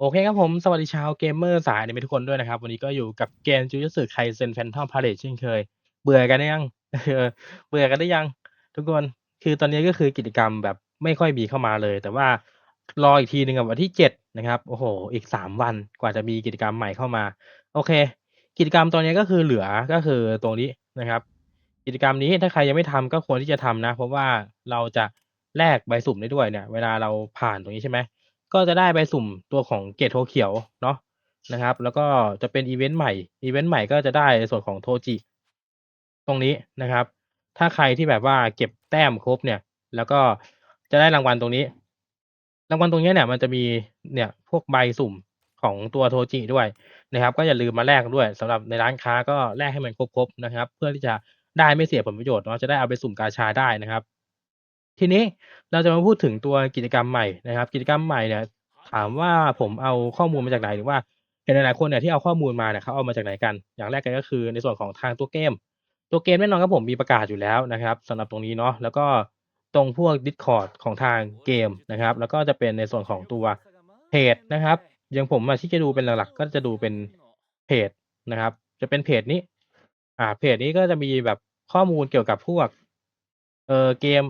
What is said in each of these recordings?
โอเคครับผม สวัสดีชาวเกมเมอร์สายอนิเมะทุกคนด้วยนะครับ วันนี้ก็อยู่กับเกม Jujutsu Kaisen Phantom Parade เช่นเคย เบื่อกันหรือยัง เออเบื่อกันหรือยัง ทุกคนคือตอนนี้ก็คือกิจกรรมแบบไม่ค่อยมีเข้ามาเลย แต่ว่ารออีกทีหนึ่งกับวันที่เจ็ดนะครับโอ้โห อีกสามวันกว่าจะมีกิจกรรมใหม่เข้ามา โอเค กิจกรรมตอนนี้ก็คือเหลือก็คือตรงนี้นะครับ กิจกรรมนี้ถ้าใครยังไม่ทำก็ควรที่จะทำนะ เพราะว่าเราจะแลกใบสุ่มได้ด้วยเนี่ย เวลาเราผ่านตรงนี้ใช่ไหม ก็จะได้ใบสุ่มตัวของเกตโทเขียวเนาะนะครับ แล้วก็จะเป็นอีเวนต์ใหม่อีเวนต์ใหม่ก็จะได้ในส่วนของโทจิตรงนี้นะครับ ถ้าใครที่แบบว่าเก็บแต้มครบเนี่ย แล้วก็จะได้รางวัลตรงนี้ รางวัลตรงนี้เนี่ยมันจะมีเนี่ยพวกใบสุ่มของตัวโทจิด้วยนะครับ ก็อย่าลืมมาแลกด้วยสำหรับในร้านค้าก็แลกให้มันครบๆนะครับ เพื่อที่จะได้ไม่เสียผลประโยชน์เนาะจะได้เอาไปสุ่มกาชาได้นะครับ ทีนี้เราจะมาพูดถึงตัวกิจกรรมใหม่นะครับ กิจกรรมใหม่เนี่ยถามว่าผมเอาข้อมูลมาจากไหนหรือว่าเห็นหลายๆคนเนี่ยที่เอาข้อมูลมาเนี่ยเขาเอามาจากไหนกัน อย่างแรกกันก็คือในส่วนของทางตัวเกม ตัวเกมแน่นอนครับผมมีประกาศอยู่แล้วนะครับสำหรับตรงนี้เนาะแล้วก็ตรงพวก Discord ของทางเกมนะครับ แล้วก็จะเป็นในส่วนของตัวเพจนะครับอย่างผมอะที่จะดูเป็นหลักๆ ก็จะดูเป็นเพจนะครับ จะเป็นเพจนี้ อ่าเพจนี้ก็จะมีแบบข้อมูลเกี่ยวกับพวกเออเกม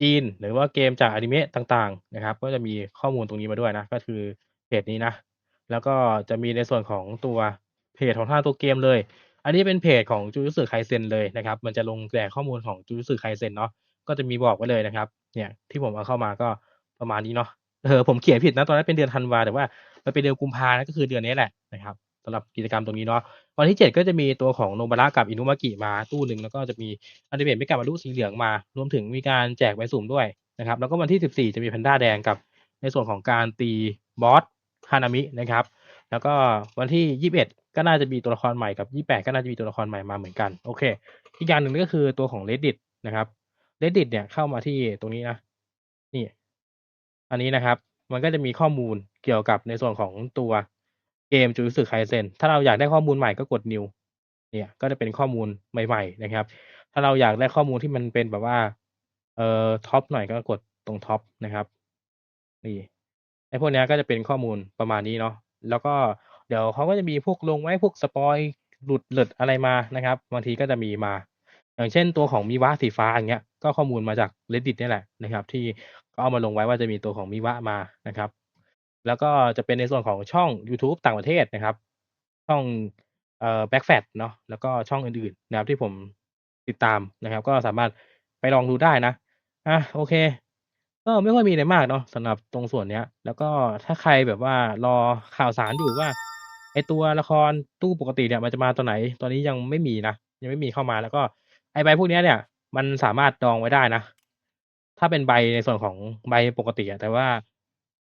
จีน หรือว่าเกมจากอนิเมะต่างๆนะครับ ก็จะมีข้อมูลตรงนี้มาด้วยนะ ก็คือเพจนี้นะ แล้วก็จะมีในส่วนของตัวเพจของท่าตัวเกมเลย อันนี้เป็นเพจของ Jujutsu Kaisen เลยนะครับ มันจะลงแต่ข้อมูลของ Jujutsu Kaisen เนาะ ก็จะมีบอกไว้เลยนะครับ เนี่ยที่ผมเอาเข้ามาก็ประมาณนี้เนาะ เออผมเขียนผิดนะตอนนั้นเป็นเดือนธันวาแต่ว่ามันเป็นเดือนกุมภานะก็คือเดือนนี้แหละนะครับ สำหรับกิจกรรมตรงนี้เนาะวันที่เจ็ดก็จะมีตัวของโนบาระกับอินุมากิมาตู้หนึ่งแล้วก็จะมีอันิเมะไม่กลับมาลูกสีเหลืองมา รวมถึงมีการแจกใบสุ่มด้วยนะครับแล้วก็วันที่สิบสี่จะมีแพนด้าแดงกับในส่วนของการตีบอสฮานามินะครับแล้วก็วันที่ยี่สิบเอ็ดก็น่าจะมีตัวละครใหม่กับยี่แปดก็น่าจะมีตัวละครใหม่มาเหมือนกันโอเค อีกอย่างหนึ่งก็คือตัวของ reddit นะครับ reddit เนี่ยเข้ามาที่ตรงนี้นะนี่ อันนี้นะครับ มันก็จะมีข้อมูลเกี่ยวกับในส่วนของตัว เกม Jujutsu Kaisen ถ้าเราอยากได้ข้อมูลใหม่ก็กด new เนี่ยก็จะเป็นข้อมูลใหม่ ๆ นะครับ ถ้าเราอยากได้ข้อมูลที่มันเป็นแบบว่าเอ่อท็อปหน่อยก็กดตรงท็อปนะครับนี่ไอ้พวกเนี้ยก็จะเป็นข้อมูลประมาณนี้เนาะแล้วก็เดี๋ยวเขาก็จะมีพวกลงไว้พวกสปอยหลุดหลุดอะไรมานะครับบางทีก็จะมีมา อย่างเช่นตัวของมิวะสีฟ้าอย่างเงี้ยก็ข้อมูลมาจาก reddit นี่แหละนะครับ ที่เขาเอามาลงไว้ว่าจะมีตัวของมิวะมานะครับ แล้วก็จะเป็นในส่วนของช่องยูทูบต่างประเทศนะครับ ช่องเอ่อ Backfat เนาะแล้วก็ช่องอื่นๆนะครับที่ผมติดตามนะครับ ก็สามารถไปลองดูได้นะอะโอเค ก็ไม่ค่อยมีอะไรมากเนาะสำหรับตรงส่วนเนี้ย แล้วก็ถ้าใครแบบว่ารอข่าวสารอยู่ว่าไอตัวละครตู้ปกติเนี่ยมันจะมาตอนไหน ตอนนี้ยังไม่มีนะยังไม่มีเข้ามาแล้วก็ไอใบพวกเนี้ยเนี่ย มันสามารถดองไว้ได้นะ ถ้าเป็นใบในส่วนของใบปกติอะแต่ว่า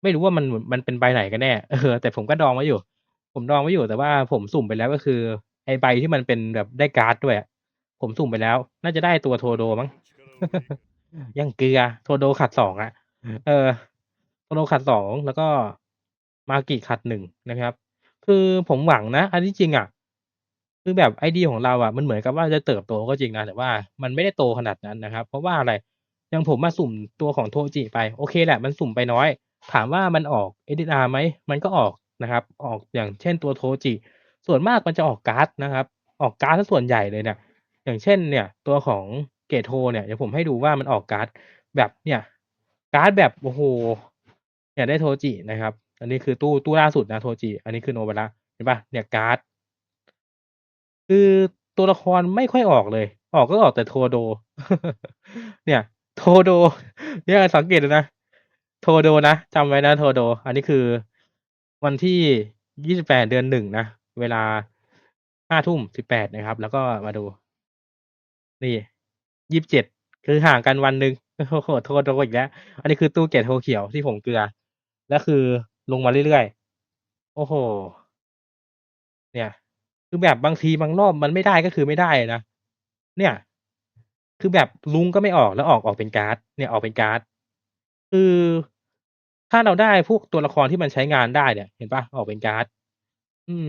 ไม่รู้ว่ามันมันเป็นใบไหนกันแน่เออแต่ผมก็ดองไว้อยู่ ผมดองไว้อยู่แต่ว่าผมสุ่มไปแล้วก็คือ ไอใบที่มันเป็นแบบได้การ์ดด้วย ผมสุ่มไปแล้ว น่าจะได้ตัวโทโดมั้งยังเกลือโทโดขัดสองอะเออโทโดขัดสองแล้วก็มากิขัดหนึ่งนะครับ คือผมหวังนะ อันที่จริงอะคือแบบไอเดียของเราอะมันเหมือนกับว่าจะเติบโตก็จริงนะแต่ว่ามันไม่ได้โตขนาดนั้นนะครับ เพราะว่าอะไรอย่างผมมาสุ่มตัวของโทจิไปโอเคแหละ มันสุ่มไปน้อย ถามว่ามันออก SDR ไหม มันก็ออกนะครับ ออกอย่างเช่นตัวโทจิ ส่วนมากมันจะออกการ์ดนะครับ ออกการ์ดซส่วนใหญ่เลยเนี่ย อย่างเช่นเนี่ยตัวของเกตโทเนี่ย เดี๋ยวผมให้ดูว่ามันออกการ์ดแบบเนี่ย การ์ดแบบโอ้โห เนี่ยได้โทจินะครับ อันนี้คือตู้ตู้ล่าสุดนะโทจิ อันนี้คือโนบาระเห็นปะเนี่ยการ์ด คือตัวละครไม่ค่อยออกเลย ออกก็ออกแต่โทโด เนี่ย โทโด เนี่ยสังเกตนะ โทโดนะจำไว้นะโทโด อันนี้คือวันที่ยี่สิบแปดเดือนหนึ่งนะ เวลาห้าทุ่มสิบแปดนะครับ แล้วก็มาดู นี่ยี่สิบเจ็ดคือห่างกันวันหนึ่งโอ้โหโทโดอีกแล้ว อันนี้คือตู้เกตโทเขียวที่ผมเกลือ แล้วคือลงมาเรื่อยๆ โอ้โห เนี่ย คือแบบบางทีบางรอบมันไม่ได้ก็คือไม่ได้นะ เนี่ย คือแบบลุงก็ไม่ออกแล้วออกออกเป็นการ์ด เนี่ยออกเป็นการ์ด คือ ถ้าเราได้พวกตัวละครที่มันใช้งานได้เนี่ย เห็นปะออกเป็นการ์ด อืม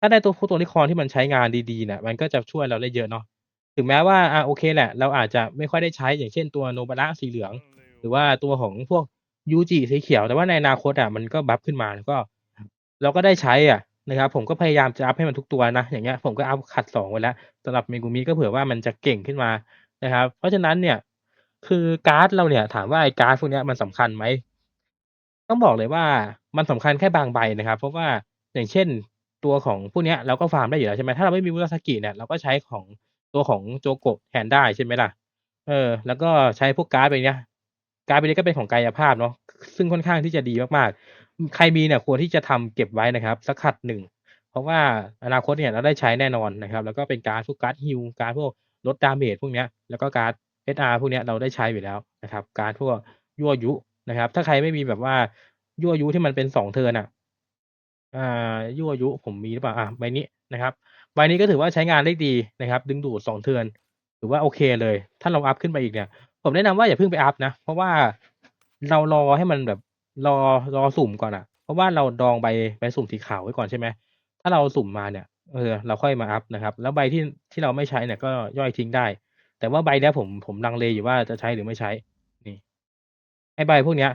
ถ้าได้ตัวพวกตัวละครที่มันใช้งานดีๆเนี่ยมันก็จะช่วยเราได้เยอะเนาะ ถึงแม้ว่า อ่าโอเคแหละ เราอาจจะไม่ค่อยได้ใช้อย่างเช่นตัวโนบาระสีเหลือง หรือว่าตัวของพวกยูจิสีเขียว แต่ว่าในอนาคตอะมันก็บัฟขึ้นมาแล้วก็ เราก็ได้ใช้อะนะครับผมก็พยายามจะอัพให้มันทุกตัวนะ อย่างเงี้ยผมก็อัพขัด2ไว้แล้วสำหรับ Megumi ก็เผื่อว่ามันจะเก่งขึ้นมานะครับ เพราะฉะนั้นเนี่ย คือการ์ดเราเนี่ย ถามว่าไอ้การ์ดพวกเนี้ยมันสำคัญไหม ต้องบอกเลยว่า มันสำคัญแค่บางใบนะครับ เพราะว่า อย่างเช่น ตัวของพวกเนี้ยเราก็ฟาร์มได้อยู่แล้ว ใช่ไหม ถ้าเราไม่มีมุราสกิเนี่ย เราก็ใช้ของ ตัวของโจโกะแทนได้ ใช่ไหมล่ะ เออ แล้วก็ใช้พวกการ์ดใบเนี้ย การ์ดใบนี้ก็เป็นของกายภาพเนาะ ซึ่งค่อนข้างที่จะดีมาก ๆ ใครมีเนี่ยควรที่จะทำเก็บไว้นะครับ สักขัดหนึ่ง เพราะว่าอนาคตเนี่ยเราได้ใช้แน่นอนนะครับ แล้วก็เป็นการ์ดพวกการ์ด heal การ์ดพวกลด damage พวกเนี้ย แล้วก็การ์ด SR พวกนี้เราได้ใช้อยู่แล้วนะครับ การพวกยั่วยุนะครับ ถ้าใครไม่มีแบบว่ายั่วยุที่มันเป็น2เทิร์นอะอ่ายั่วยุผมมีหรือเปล่าอ่าใบนี้นะครับใบนี้ก็ถือว่าใช้งานได้ดีนะครับ ดึงดูด2เทิร์นถือว่าโอเคเลย ถ้าเราอัพขึ้นไปอีกเนี่ย ผมแนะนำว่าอย่าเพิ่งไปอัพนะ เพราะว่าเรารอให้มันแบบรอรอสุ่มก่อนอะ เพราะว่าเราดองใบใบสุ่มสีขาวไว้ก่อนใช่ไหมถ้าเราสุ่มมาเนี่ยเออเราค่อยมาอัพนะครับ แล้วใบที่ที่เราไม่ใช้เนี่ยก็ย่อยทิ้งได้ แต่ว่าใบเนี้ยผมผมลังเลอยู่ว่าจะใช้หรือไม่ใช้ นี่ ไอใบพวกเนี้ย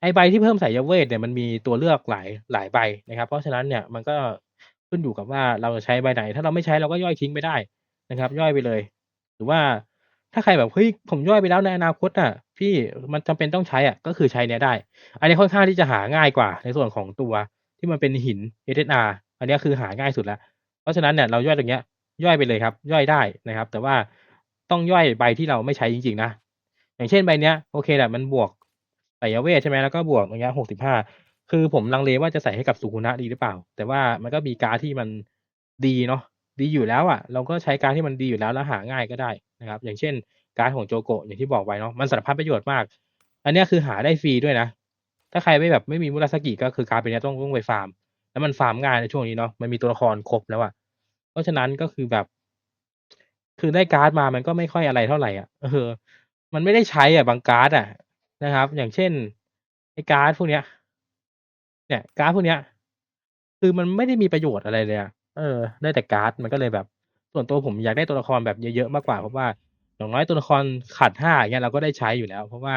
ไอใบที่เพิ่มสายเวทเนี่ยมันมีตัวเลือกหลายหลายใบนะครับ เพราะฉะนั้นเนี่ยมันก็ขึ้นอยู่กับว่าเราจะใช้ใบไหน ถ้าเราไม่ใช้เราก็ย่อยทิ้งไปได้นะครับ ย่อยไปเลย หรือว่าถ้าใครแบบเฮ้ยผมย่อยไปแล้วในอนาคตอะพี่มันจำเป็นต้องใช้อะก็คือใช้เนี้ยได้ อันนี้ค่อนข้างที่จะหาง่ายกว่า ในส่วนของตัวที่มันเป็นหิน SSR อันนี้คือหาง่ายสุดแล้ว เพราะฉะนั้นเนี่ยเราย่อยตรงเนี้ยย่อยไปเลยครับ ย่อยได้นะครับ แต่ว่า ต้องย่อยใบที่เราไม่ใช้จริง ๆ นะ อย่างเช่นใบเนี้ยโอเคแหละมันบวกสายเวทใช่ไหมแล้วก็บวกตรงเนี้ย65คือผมลังเลว่าจะใส่ให้กับสุคุนะดีหรือเปล่า แต่ว่ามันก็มีการที่มันดีเนาะดีอยู่แล้วอะเราก็ใช้การที่มันดีอยู่แล้วแล้วหาง่ายก็ได้นะครับ อย่างเช่น การของโจโกะอย่างที่บอกไว้เนาะมันสารพัดประโยชน์มาก อันเนี้ยคือหาได้ฟรีด้วยนะ ถ้าใครไม่แบบไม่มีมุราสกิก็คือการ์ดใบเนี้ยต้องต้องไปฟาร์ม แล้วมันฟาร์มง่ายในช่วงนี้เนาะมันมีตัวละครครบแล้วอะเพราะฉะนั้นก็คือแบบ คือได้การ์ดมามันก็ไม่ค่อยอะไรเท่าไหร่อะเออ มันไม่ได้ใช้อะบางการ์ดอะนะครับ อย่างเช่นไอ้การ์ดพวกเนี้ย เนี่ยการ์ดพวกเนี้ย คือมันไม่ได้มีประโยชน์อะไรเลยอะเออ ได้แต่การ์ดมันก็เลยแบบ ส่วนตัวผมอยากได้ตัวละครแบบเยอะๆมากกว่าเพราะว่าอย่างน้อยตัวละครขัด5อย่างเงี้ยเราก็ได้ใช้อยู่แล้ว เพราะว่า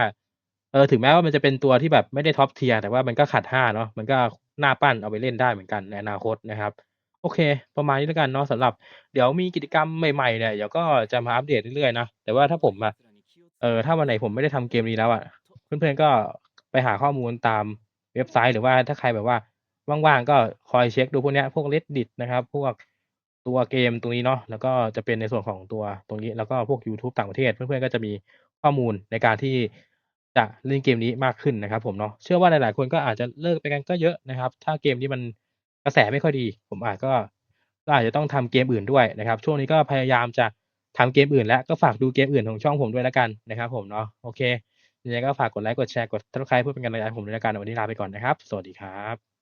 เออถึงแม้ว่ามันจะเป็นตัวที่แบบไม่ได้ Top Tier แต่ว่ามันก็ขัด5เนาะมันก็หน่าปั้นเอาไปเล่นได้เหมือนกันในอนาคตนะครับ โอเค ประมาณนี้แล้วกันเนาะสำหรับเดี๋ยวมีกิจกรรมใหม่ๆเนี่ยเดี๋ยวก็จะมาอัปเดตเรื่อยๆนะแต่ว่าถ้าผมอะเอ่อถ้าวันไหนผมไม่ได้ทำเกมนี้แล้วอะเพื่อนๆก็ไปหาข้อมูลตามเว็บไซต์หรือว่าถ้าใครแบบว่าว่างๆก็คอยเช็กดูพวกเนี้ยพวก Reddit นะครับ พวกตัวเกมตรงนี้เนาะแล้วก็จะเป็นในส่วนของตัวตรงนี้ แล้วก็พวกยูทูบต่างประเทศ เพื่อนๆก็จะมีข้อมูลในการที่จะเล่นเกมนี้มากขึ้นนะครับผมเนาะเชื่อว่าหลายๆคนก็อาจจะเลิกไปกันก็เยอะนะครับ ถ้าเกมนี้มัน กระแสไม่ค่อยดี ผมอาจก็ก็อาจจะต้องทำเกมอื่นด้วยนะครับ ช่วงนี้ก็พยายามจะทำเกมอื่น แล้วก็ฝากดูเกมอื่นของช่องผมด้วยแล้วกันนะครับ ผมเนาะโอเคยังไงก็ฝากกดไลค์กดแชร์กดติดตามเพื่อเป็นกำลังใจผมด้วยแล้วกันวันนี้ลาไปก่อนนะครับ สวัสดีครับ